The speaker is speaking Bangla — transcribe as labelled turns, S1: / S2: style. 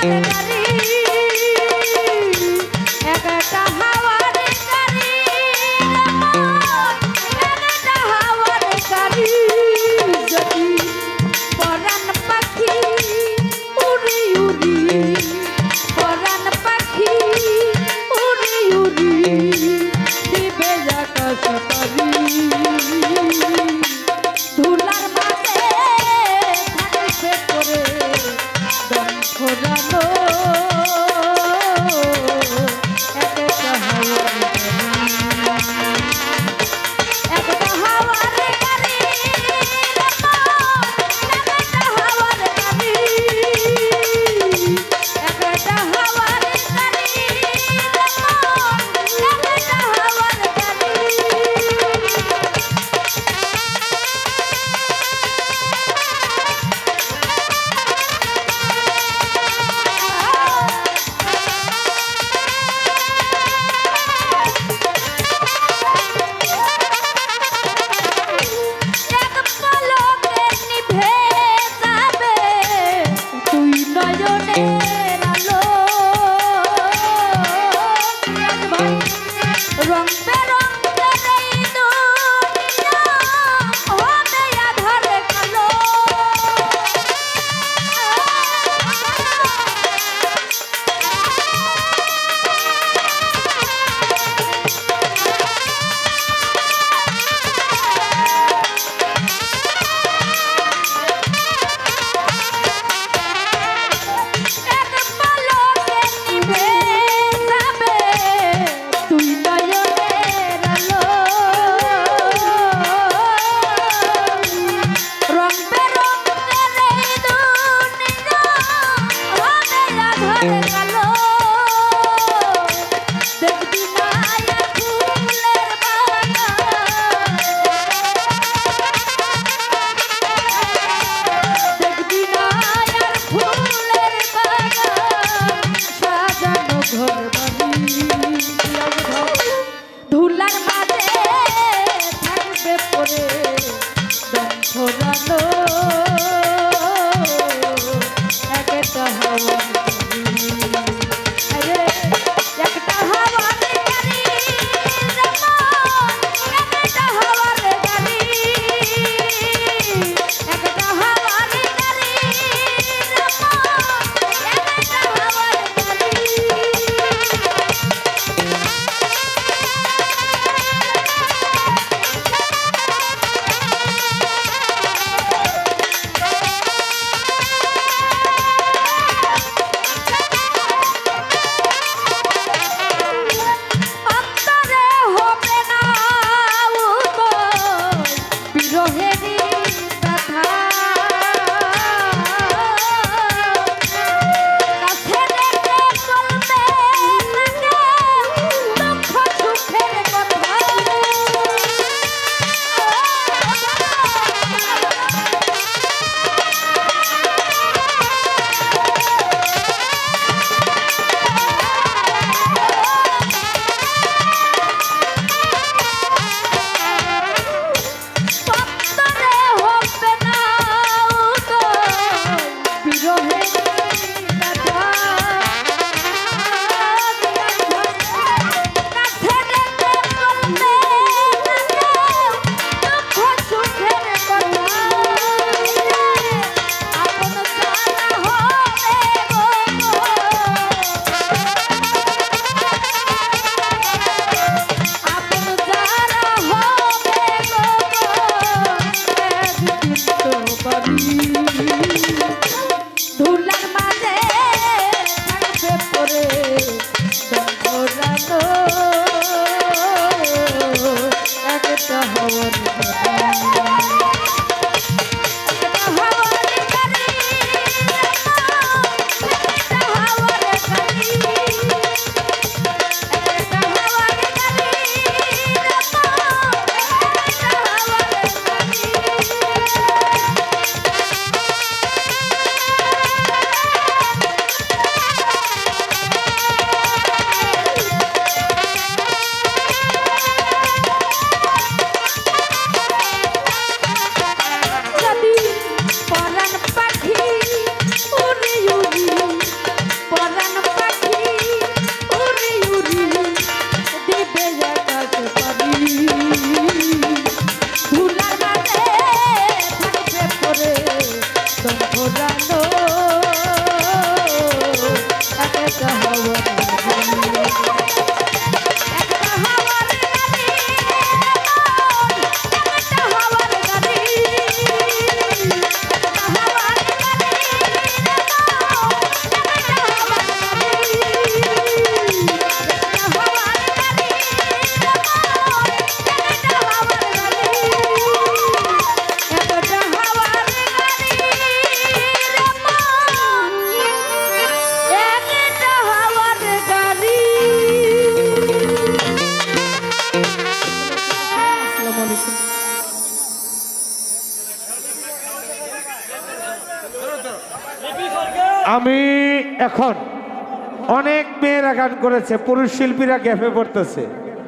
S1: Thank you. গ্রহে আমি এখন অনেক মেয়েরা গান করেছে পুরুষ শিল্পীরা গ্যাপে পড়তেছে।